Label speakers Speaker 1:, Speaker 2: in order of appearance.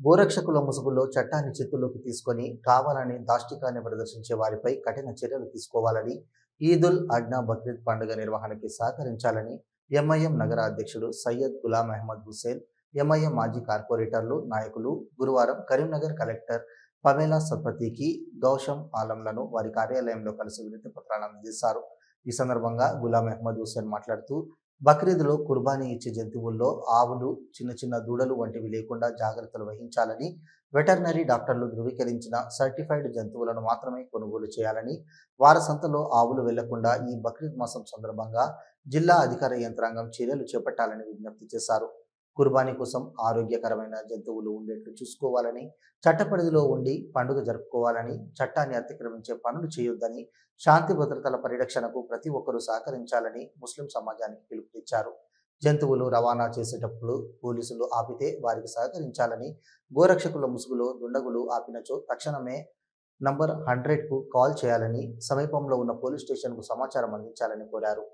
Speaker 1: గోరక్షకుల ముసుగులో చట్టాన్ని చేతుల్లోకి తీసుకొని కావాలని దాష్టికాన్ని ప్రదర్శించే వారిపై కఠిన చర్యలు తీసుకోవాలని ఈదుల్ అడ్నా బక్రీద్ పండుగ నిర్వహణకి సహకరించాలని ఎంఐఎం నగర అధ్యక్షుడు సయ్యద్ గులాం అహ్మద్ హుస్సేన్ ఎంఐఎం మాజీ కార్పొరేటర్లు నాయకులు గురువారం కరీంనగర్ కలెక్టర్ పమేలా సత్పతికి గౌషం ఆలంలను వారి కార్యాలయంలో కలిసి వినతి పత్రాలు అందజేశారు ఈ సందర్భంగా గులాం అహ్మద్ హుసేన్ మాట్లాడుతూ బక్రీద్లో కుర్బానీ ఇచ్చే జంతువుల్లో ఆవులు చిన్న చిన్న దూడలు వంటివి లేకుండా జాగ్రత్తలు వహించాలని వెటర్నరీ డాక్టర్లు ధృవీకరించిన సర్టిఫైడ్ జంతువులను మాత్రమే కొనుగోలు చేయాలని వారి సంతలో ఆవులు వెళ్ళకుండా ఈ బక్రీద్ మాసం సందర్భంగా జిల్లా అధికార యంత్రాంగం చర్యలు చేపట్టాలని విజ్ఞప్తి చేశారు. కుర్బానీ కోసం ఆరోగ్యకరమైన జంతువులు ఉండేట్లు చూసుకోవాలని చట్టపరిధిలో ఉండి పండుగ జరుపుకోవాలని చట్టాన్ని అతిక్రమించే పనులు చేయొద్దని శాంతి భద్రతల పరిరక్షణకు ప్రతి ఒక్కరూ సహకరించాలని ముస్లిం సమాజానికి పిలుపునిచ్చారు జంతువులు రవాణా చేసేటప్పుడు పోలీసులు ఆపితే వారికి సహకరించాలని గోరక్షకుల ముసుగులో దుండగులు ఆపినచో తక్షణమే నంబర్ హండ్రెడ్కు కాల్ చేయాలని సమీపంలో ఉన్న పోలీస్ స్టేషన్కు సమాచారం అందించాలని కోరారు.